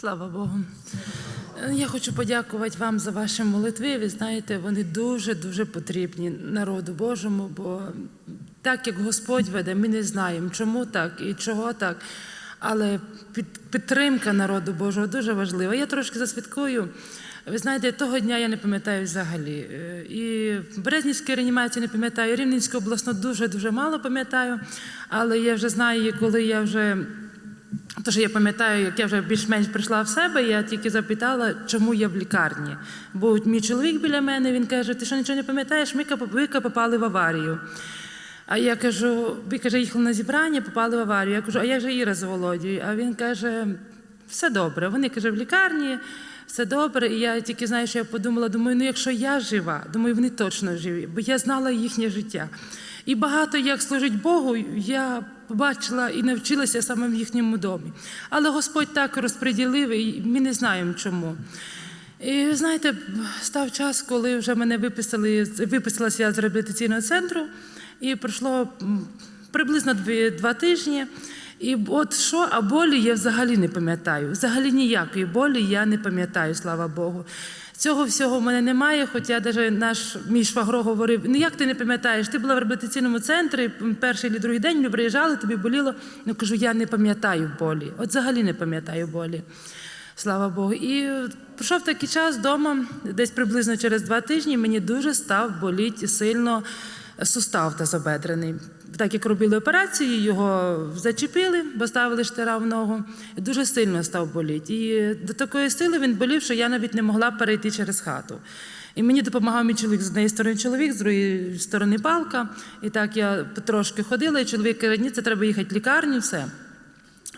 Слава Богу. Е, Я хочу подякувати вам за ваші молитви. Ви знаєте, вони дуже-дуже потрібні народу Божому, бо так як Господь веде, ми не знаємо, чому так і чого так. Але підтримка народу Божого дуже важлива. Я трошки засвідкую. Ви знаєте, того дня я не пам'ятаю взагалі. Е, І в Березнівській реанімації не пам'ятаю, Рівненську обласно дуже-дуже мало пам'ятаю. Але я вже знаю, коли я вже Тож я пам'ятаю, як я вже більш-менш прийшла в себе, я тільки запитала, чому я в лікарні. Бо мій чоловік біля мене він каже: ти що нічого не пам'ятаєш? Ми попали в аварію. А я кажу, ви каже, їхали на зібрання, попали в аварію. Я кажу, а як же Іра з Володією? А він каже, все добре. Вони каже, в лікарні, все добре. І я тільки знаю, що я подумала, думаю, ну якщо я жива, думаю, вони точно живі, бо я знала їхнє життя. І багато як служить Богу, я побачила і навчилася саме в їхньому домі. Але Господь так розподілив, і ми не знаємо чому. І знаєте, став час, коли вже мене виписали, виписалася з реабілітаційного центру, і пройшло приблизно дві, два тижні. І от що, а болі я взагалі не пам'ятаю. Взагалі ніякої болі я не пам'ятаю, слава Богу. Цього всього в мене немає, хоча навіть наш мій швагро говорив: ну як ти не пам'ятаєш? Ти була в реабілітаційному центрі, перший чи другий день ми приїжджали, тобі боліло. Ну кажу, я не пам'ятаю болі. От взагалі не пам'ятаю болі. Слава Богу. І пройшов такий час вдома, десь приблизно через два тижні мені дуже став боліти сильно сустав тазобедрений. Так як робили операцію, його зачепили, бо ставили штира в ногу. Дуже сильно став боліти. І до такої сили він болів, що я навіть не могла перейти через хату. І мені допомагав мій чоловік з однієї сторони чоловік, з другої сторони палка. І так я трошки ходила, і чоловік каже, ні, це треба їхати в лікарню, все.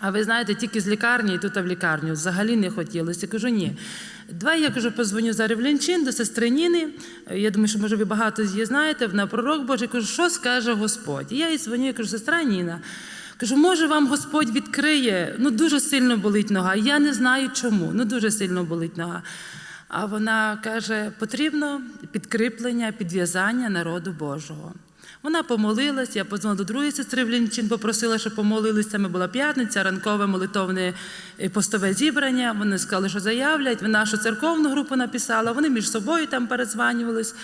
А ви знаєте, тільки з лікарні і тут в лікарню взагалі не хотілося. Кажу, ні. Давай я кажу, позвоню зараз в Лінчин до сестри Ніни. Я думаю, що може ви багато з її знаєте. Вона пророк Божий. Кажу, що скаже Господь? І я їй дзвоню, я кажу, сестра Ніна. Кажу, може, вам Господь відкриє, ну дуже сильно болить нога. Я не знаю чому, ну дуже сильно болить нога. А вона каже: потрібно підкріплення, підв'язання народу Божого. Вона помолилась, я позвонила до другої сестри в Лінчин, попросила, щоб помолилися. Саме була п'ятниця, ранкове молитовне е, постове зібрання. Вони сказали, що заявлять. Нашу церковну групу написала, вони між собою там передзванювались.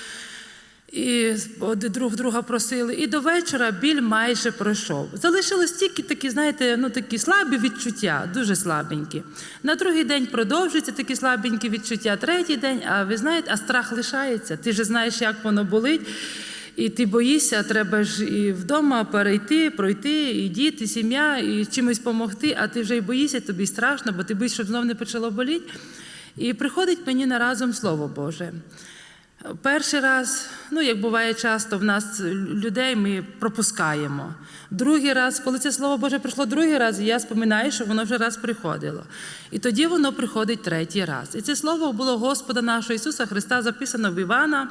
І друг друга просили. І до вечора біль майже пройшов. Залишилось тільки такі, знаєте, ну такі слабі відчуття, дуже слабенькі. На другий день продовжуються такі слабенькі відчуття. Третій день, а ви знаєте, а страх лишається. Ти ж знаєш, як воно болить. І ти боїшся, треба ж і вдома перейти, пройти, і діти, і сім'я, і чимось допомогти, а ти вже й боїшся, тобі страшно, бо ти боїшся, щоб знов не почало боліти. І приходить мені на разом Слово Боже. Перший раз, ну як буває часто, в нас людей ми пропускаємо. Другий раз, коли це слово Боже прийшло другий раз, я споминаю, що воно вже раз приходило. І тоді воно приходить третій раз. І це слово було Господа нашого Ісуса Христа, записано в Івана,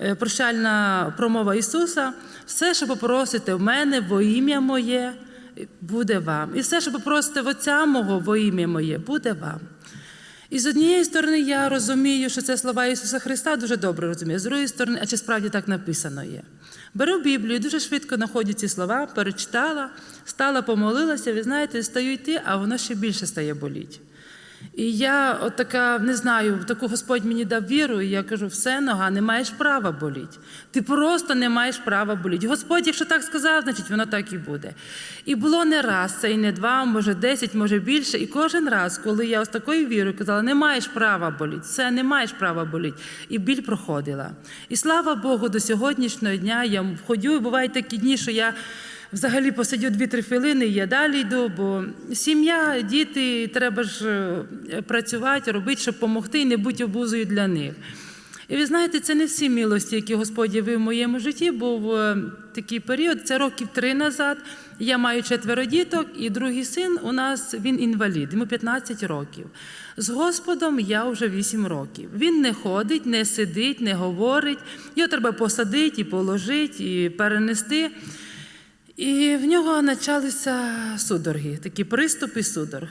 е, прощальна промова Ісуса. Все, що попросите в мене во ім'я моє, буде вам. І все, що попросите в Отця мого во ім'я моє, буде вам. І з однієї сторони, я розумію, що це слова Ісуса Христа дуже добре розумію. З другої сторони, а чи справді так написано є? Беру Біблію, дуже швидко знаходжу ці слова, перечитала, стала, помолилася, ви знаєте, стаю йти, а воно ще більше стає боліть. І я от така, не знаю, таку Господь мені дав віру, і я кажу, все, нога, не маєш права боліть. Ти просто не маєш права боліть. Господь, якщо так сказав, значить воно так і буде. І було не раз, це і не два, може десять, може більше. І кожен раз, коли я з такою вірою казала, не маєш права боліти, все, не маєш права боліти. І біль проходила. І слава Богу, до сьогоднішнього дня я ходю, і бувають такі дні, що я. Взагалі посидю 2-3 хвилини, я далі йду, бо сім'я, діти, треба ж е, працювати, робити, щоб допомогти і не бути обузою для них. І ви знаєте, це не всі милості, які Господь явив в моєму житті. Був е, такий період, це років три назад. Я маю четверо діток, і другий син у нас він інвалід, йому 15 років. З Господом я вже 8 років. Він не ходить, не сидить, не говорить. Його треба посадити, і положити, і перенести. І в нього почалися судороги, такі приступи судорог.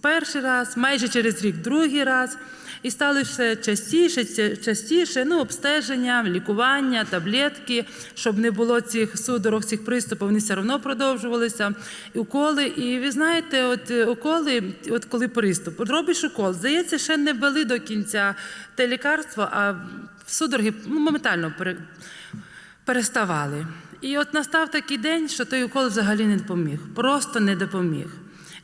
Перший раз, майже через рік, другий раз. І стали все частіше, частіше, ну, обстеження, лікування, таблетки, щоб не було цих судорог, цих приступів, вони все одно продовжувалися. Уколи. І ви знаєте, от е, уколи, от коли приступ, робиш укол, здається, ще не ввели до кінця те лікарство, а судороги ну, моментально пере- переставали. І от настав такий день, що той укол взагалі не допоміг, просто не допоміг.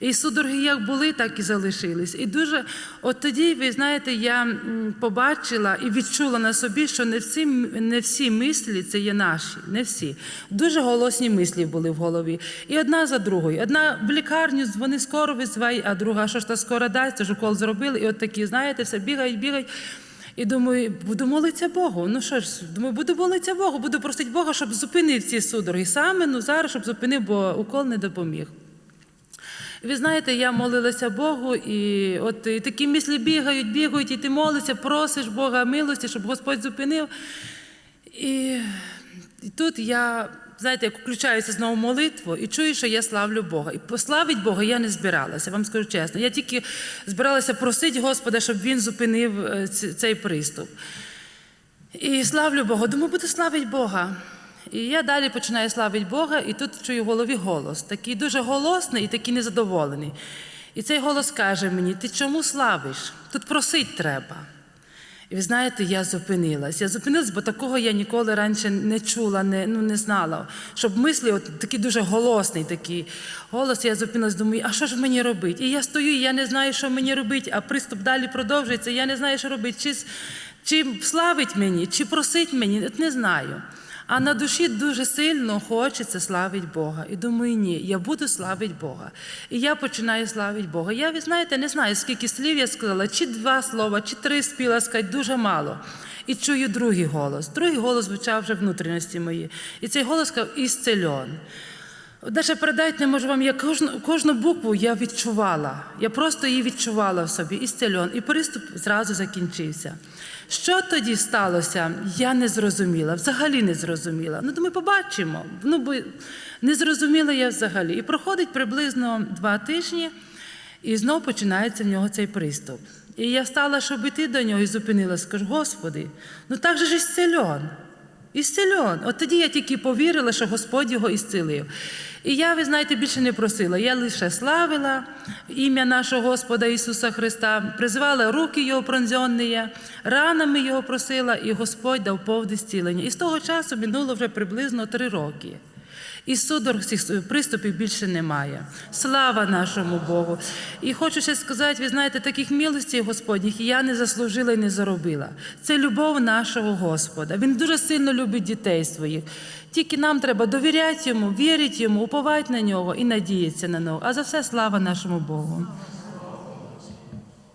І судороги як були, так і залишились. І дуже, от тоді, ви знаєте, я побачила і відчула на собі, що не всі, не всі мислі це є наші, не всі. Дуже голосні мислі були в голові. І одна за другою. Одна в лікарню дзвони скоро визвай, а друга, що ж та скоро дасть, ж укол зробили. І от такі, знаєте, все бігають, бігають. І думаю, буду молитися Богу. Ну що ж, думаю, буду молитися Богу, буду просити Бога, щоб зупинив ці судороги. Саме ну зараз, щоб зупинив, бо укол не допоміг. І ви знаєте, я молилася Богу, і от і такі мислі бігають, бігають, і ти молишся, просиш Бога милості, щоб Господь зупинив. І, і тут я, знаєте, як включаюся знову молитву і чую, що я славлю Бога. І пославить Бога я не збиралася, вам скажу чесно. Я тільки збиралася просити Господа, щоб він зупинив е, цей приступ. І славлю Бога. Думаю, буду славити Бога. І я далі починаю славити Бога, і тут чую в голові голос, такий дуже голосний і такий незадоволений. І цей голос каже мені: ти чому славиш? Тут просить треба. І ви знаєте, я зупинилась. Я зупинилась, бо такого я ніколи раніше не чула, не, ну, не знала. Щоб мислі, от такий дуже голосний такий голос, я зупинилась, думаю, а що ж мені робити? І я стою, і я не знаю, що мені робити, а приступ далі продовжується, я не знаю, що робити. Чи, чи славить мені, чи просить мені, от не знаю. А на душі дуже сильно хочеться славити Бога. І думаю, ні, я буду славити Бога. І я починаю славити Бога. Я, ви знаєте, не знаю, скільки слів я сказала, чи два слова, чи три спіла сказати, дуже мало. І чую другий голос. Другий голос звучав вже внутрішності мої. І цей голос сказав «Ісцельон». Даже передати не можу вам, я кожну, кожну букву я відчувала. Я просто її відчувала в собі, ісцельон. І приступ зразу закінчився. Що тоді сталося, я не зрозуміла, взагалі не зрозуміла. Ну, думаю, побачимо. Ну, бо не зрозуміла я взагалі. І проходить приблизно два тижні, і знову починається в нього цей приступ. І я стала, щоб іти до нього і зупинилася. Скажу, Господи, ну так же ж ісцельон. Ісцельон. От тоді я тільки повірила, що Господь його ісцелив. І я, ви знаєте, більше не просила. Я лише славила ім'я нашого Господа Ісуса Христа, призвала руки Його пронзьонні, ранами Його просила, і Господь дав повне зцілення. І з того часу минуло вже приблизно три роки. І судорог цих приступів більше немає. Слава нашому Богу. І хочу ще сказати, ви знаєте, таких милостей Господніх я не заслужила і не заробила. Це любов нашого Господа. Він дуже сильно любить дітей своїх. Тільки нам треба довіряти йому, вірити йому, уповати на нього і надіятися на нього. А за все слава нашому Богу.